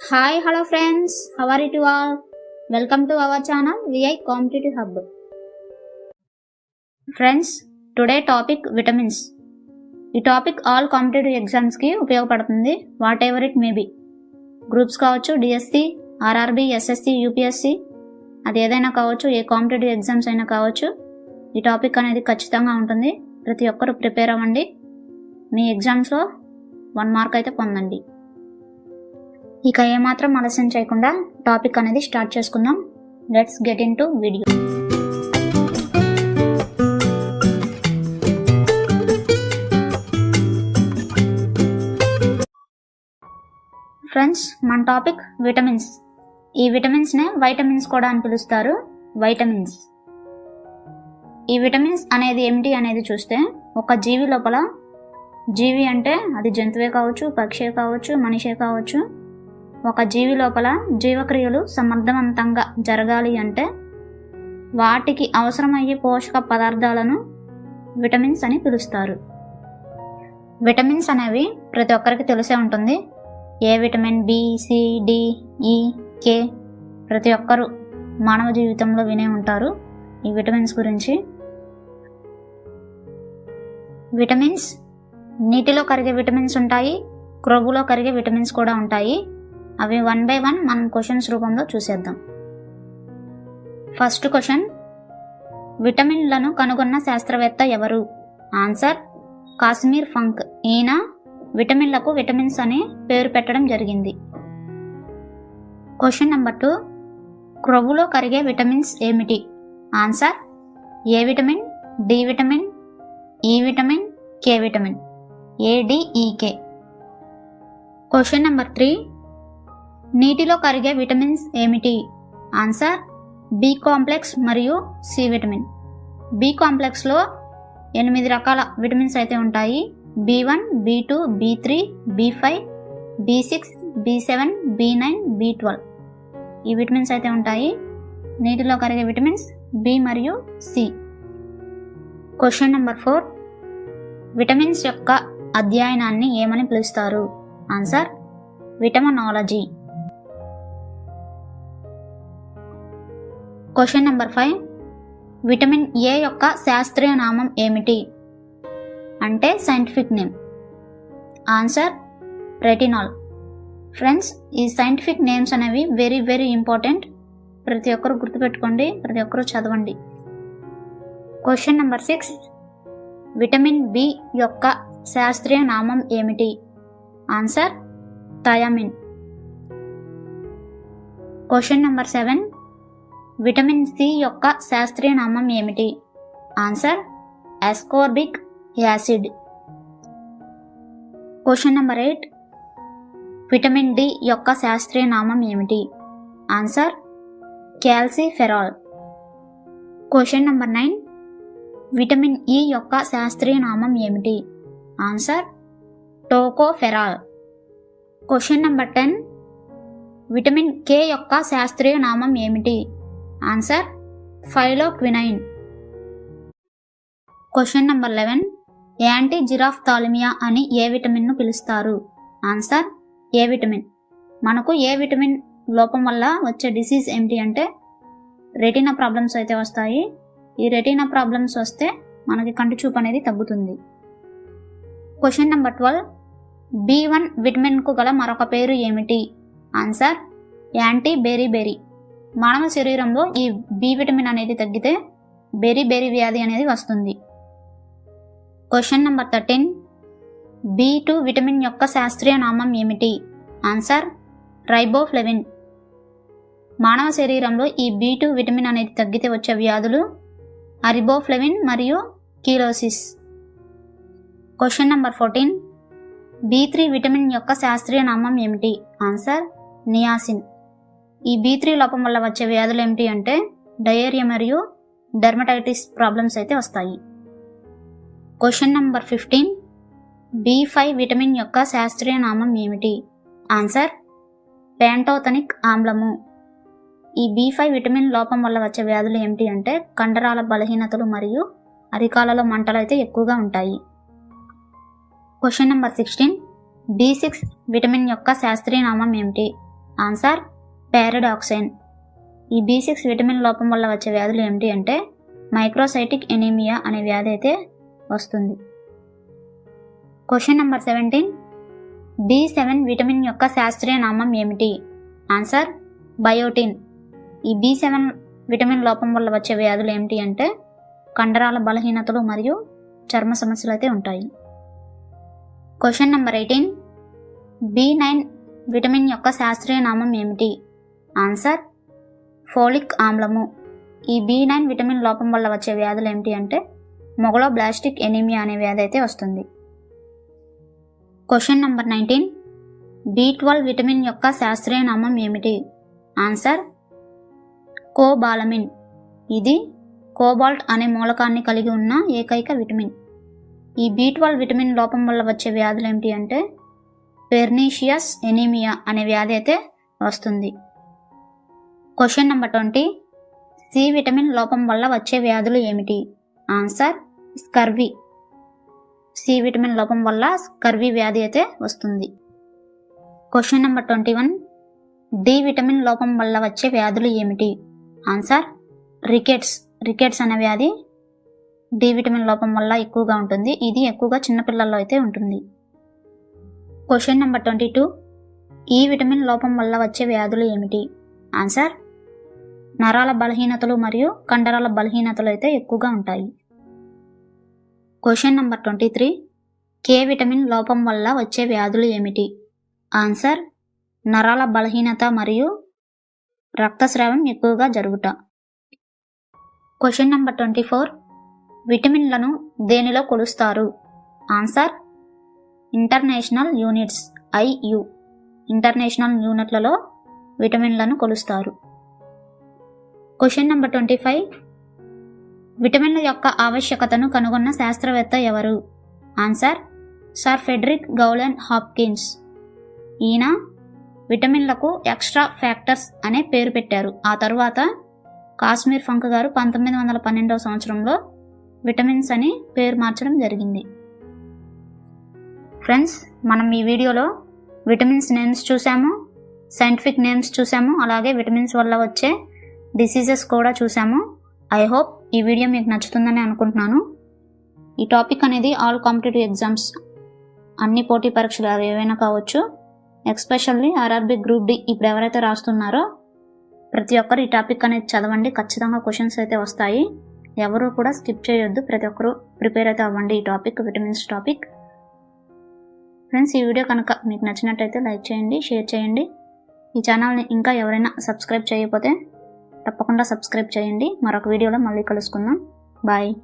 Hi hello friends how are it all welcome to our channel VI competitive hub friends today topic vitamins ఈ topic all competitive ఎగ్జామ్స్కి ఉపయోగపడుతుంది whatever it maybe groups కావచ్చు DSC RRB SSC UPSC అది ఏదైనా కావచ్చు ఏ competitive exams అయినా కావచ్చు ఈ టాపిక్ అనేది ఖచ్చితంగా ఉంటుంది. ప్రతి ఒక్కరు ప్రిపేర్ అవ్వండి. మీ ఎగ్జామ్స్లో వన్ మార్క్ అయితే పొందండి. ఇక ఏమాత్రం ఆలస్యం చేయకుండా టాపిక్ అనేది స్టార్ట్ చేసుకుందాం. Let's get in to video friends మన టాపిక్ విటమిన్స్. ఈ విటమిన్స్నే వైటమిన్స్ కూడా అని పిలుస్తారు. వైటమిన్స్. ఈ విటమిన్స్ అనేది ఏమిటి అనేది చూస్తే ఒక జీవి లోపల జీవి అంటే అది జంతువే కావచ్చు పక్షే కావచ్చు మనిషే కావచ్చు ఒక జీవి లోపల జీవక్రియలు సమర్థవంతంగా జరగాలి అంటే వాటికి అవసరమయ్యే పోషక పదార్థాలను విటమిన్స్ అని పిలుస్తారు. విటమిన్స్ అనేవి ప్రతి ఒక్కరికి తెలిసే ఉంటుంది. A vitamin B C D E K ప్రతి ఒక్కరు మానవ జీవితంలో వినే ఉంటారు. ఈ విటమిన్స్ గురించి విటమిన్స్ నీటిలో కరిగే విటమిన్స్ ఉంటాయి. క్రొవ్వులో కరిగే విటమిన్స్ కూడా ఉంటాయి. అవి వన్ బై వన్ మనం క్వశ్చన్స్ రూపంలో చూసేద్దాం. ఫస్ట్ క్వశ్చన్ విటమిన్లను కనుగొన్న శాస్త్రవేత్త ఎవరు? Answer Casimir Funk. ఈయన విటమిన్లకు విటమిన్స్ అని పేరు పెట్టడం జరిగింది. క్వశ్చన్ నెంబర్ టూ క్రొవ్వులో కరిగే విటమిన్స్ ఏమిటి? Answer A vitamin D vitamin E vitamin K vitamin. ADEK question number three నీటిలో కరిగే విటమిన్స్ ఏమిటి? ఆన్సర్ బి కాంప్లెక్స్ మరియు సి విటమిన్. బి కాంప్లెక్స్లో ఎనిమిది రకాల విటమిన్స్ అయితే ఉంటాయి. B one B two B three B five B six B seven B nine B twelve ఈ విటమిన్స్ అయితే ఉంటాయి. నీటిలో కరిగే విటమిన్స్ బి మరియు C question number four vitamins యొక్క అధ్యయనాన్ని ఏమని పిలుస్తారు? Answer vitaminology. Question number five vitamin A యొక్క శాస్త్రీయ నామం ఏమిటి? అంటే scientific name answer retinol friends ఈ సైంటిఫిక్ నేమ్స్ అనేవి వెరీ వెరీ ఇంపార్టెంట్ ప్రతి ఒక్కరు గుర్తుపెట్టుకోండి ప్రతి ఒక్కరు చదవండి. Question number six vitamin B యొక్క శాస్త్రీయ నామం ఏమిటి? Answer thiamine question number seven vitamin C యొక్క శాస్త్రీయ నామం ఏమిటి? Answer ascorbic acid. Question number eight. Vitamin D యొక్క శాస్త్రీయ నామం ఏమిటి? Answer calciferol. Question number nine. Vitamin E యొక్క శాస్త్రీయ నామం ఏమిటి? Answer tocopherol. Question number ten. Vitamin K యొక్క శాస్త్రీయ నామం ఏమిటి? Answer phylloquinone question number eleven anti xerophthalmia అని ఏ విటమిన్ను పిలుస్తారు? ఆన్సర్ ఏ విటమిన్ మనకు ఏ విటమిన్ లోపం వల్ల వచ్చే డిసీజ్ ఏమిటి అంటే రెటీనా ప్రాబ్లమ్స్ అయితే వస్తాయి. ఈ రెటీనా ప్రాబ్లమ్స్ వస్తే మనకి కంటి చూపు అనేది తగ్గుతుంది. Question number twelve B one విటమిన్కు గల మరొక పేరు ఏమిటి? ఆన్సర్ యాంటీ బెరీ బెరీ మానవ శరీరంలో ఈ బి విటమిన్ అనేది తగ్గితే బెరీ బెరీ వ్యాధి అనేది వస్తుంది. Question number thirteen B two vitamin యొక్క శాస్త్రీయ నామం ఏమిటి? ఆన్సర్ రైబోఫ్లెవిన్ మానవ శరీరంలో ఈ బి టూ విటమిన్ అనేది తగ్గితే వచ్చే వ్యాధులు అరిబోఫ్లెవిన్ మరియు cheilosis question number fourteen B three vitamin యొక్క శాస్త్రీయ నామం ఏమిటి? ఆన్సర్ నియాసిన్ ఈ బీ త్రీ లోపం వల్ల వచ్చే వ్యాధులు ఏమిటి అంటే డయేరియా మరియు డెర్మటైటిస్ ప్రాబ్లమ్స్ అయితే వస్తాయి. Question number fifteen B five vitamin యొక్క శాస్త్రీయ నామం ఏమిటి? ఆన్సర్ ప్యాంటోథనిక్ ఆమ్లము. ఈ బి ఫైవ్ విటమిన్ లోపం వల్ల వచ్చే వ్యాధులు ఏమిటి అంటే కండరాల బలహీనతలు మరియు అరికాలలో మంటలు అయితే ఎక్కువగా ఉంటాయి. Question number sixteen B six vitamin యొక్క శాస్త్రీయ నామం ఏమిటి? Answer pyridoxine. ఈ బీ సిక్స్ విటమిన్ లోపం వల్ల వచ్చే వ్యాధులు ఏమిటి అంటే మైక్రోసైటిక్ ఎనీమియా అనే వ్యాధి అయితే వస్తుంది. Question number seventeen B seven vitamin యొక్క శాస్త్రీయ నామం ఏమిటి? Answer biotin. ఈ బి సెవెన్ విటమిన్ లోపం వల్ల వచ్చే వ్యాధులు ఏమిటి అంటే కండరాల బలహీనతలు మరియు చర్మ సమస్యలు అయితే ఉంటాయి. Question number eighteen B nine vitamin యొక్క శాస్త్రీయ నామం ఏమిటి? ఆన్సర్ ఫోలిక్ ఆమ్లము. ఈ బి నైన్ విటమిన్ లోపం వల్ల వచ్చే వ్యాధులు ఏమిటి అంటే మొగలో బ్లాస్టిక్ ఎనీమియా అనే వ్యాధి అయితే వస్తుంది. Question number nineteen B twelve vitamin యొక్క శాస్త్రీయ నామం ఏమిటి? Answer cobalamin. ఇది కోబాల్ట్ అనే మూలకాన్ని కలిగి ఉన్న ఏకైక విటమిన్. ఈ బి ట్వెల్వ్ విటమిన్ లోపం వల్ల వచ్చే వ్యాధులు ఏమిటి అంటే పెర్నీషియస్ ఎనీమియా అనే వ్యాధి అయితే వస్తుంది. Question number twenty C vitamin లోపం వల్ల వచ్చే వ్యాధులు ఏమిటి? ఆన్సర్ స్కర్వీ సి విటమిన్ లోపం వల్ల స్కర్వీ వ్యాధి అయితే వస్తుంది. Question number twenty one D vitamin లోపం వల్ల వచ్చే వ్యాధులు ఏమిటి? ఆన్సర్ రికెట్స్ రికెట్స్ అనే వ్యాధి డి విటమిన్ లోపం వల్ల ఎక్కువగా ఉంటుంది. ఇది ఎక్కువగా చిన్నపిల్లల్లో అయితే ఉంటుంది. Question number twenty two E vitamin లోపం వల్ల వచ్చే వ్యాధులు ఏమిటి? ఆన్సర్ నరాల బలహీనతలు మరియు కండరాల బలహీనతలు అయితే ఎక్కువగా ఉంటాయి. Question number twenty three K vitamin లోపం వల్ల వచ్చే వ్యాధులు ఏమిటి? ఆన్సర్ నరాల బలహీనత మరియు రక్తస్రావం ఎక్కువగా జరుగుట. క్వశ్చన్ నెంబర్ ట్వంటీ ఫోర్ విటమిన్లను దేనిలో కొలుస్తారు? Answer international units IU international యూనిట్లలో విటమిన్లను కొలుస్తారు. క్వశ్చన్ నెంబర్ ట్వంటీ ఫైవ్ విటమిన్ల యొక్క ఆవశ్యకతను కనుగొన్న శాస్త్రవేత్త ఎవరు? Answer Sir Frederick Gowland Hopkins ఈయన విటమిన్లకు ఎక్స్ట్రా ఫ్యాక్టర్స్ అనే పేరు పెట్టారు. ఆ తరువాత కాశ్మీర్ ఫంక్ గారు పంతొమ్మిది వందల పన్నెండవ సంవత్సరంలో విటమిన్స్ అని పేరు మార్చడం జరిగింది. ఫ్రెండ్స్ మనం ఈ వీడియోలో విటమిన్స్ నేమ్స్ చూసాము సైంటిఫిక్ నేమ్స్ చూసాము అలాగే విటమిన్స్ వల్ల వచ్చే డిసీజెస్ కూడా చూసాము. ఐ హోప్ ఈ వీడియో మీకు నచ్చుతుందని అనుకుంటున్నాను. ఈ టాపిక్ అనేది ఆల్ కాంపిటేటివ్ ఎగ్జామ్స్ అన్ని పోటీ పరీక్షలు అవి ఏవైనా కావచ్చు. ఎక్స్పెషల్లీ ఆర్ఆర్బి గ్రూప్ డి ఇప్పుడు ఎవరైతే రాస్తున్నారో ప్రతి ఒక్కరు ఈ టాపిక్ అనేది చదవండి. ఖచ్చితంగా క్వశ్చన్స్ అయితే వస్తాయి. ఎవరు కూడా స్కిప్ చేయొద్దు. ప్రతి ఒక్కరు ప్రిపేర్ అయితే అవ్వండి ఈ టాపిక్ విటమిన్స్ టాపిక్ ఫ్రెండ్స్ ఈ వీడియో కనుక మీకు నచ్చినట్టయితే లైక్ చేయండి షేర్ చేయండి. ఈ ఛానల్ని ఇంకా ఎవరైనా సబ్స్క్రైబ్ చేయకపోతే తప్పకుండా సబ్స్క్రైబ్ చేయండి. మరొక వీడియోలో మళ్ళీ కలుసుకుందాం. బాయ్.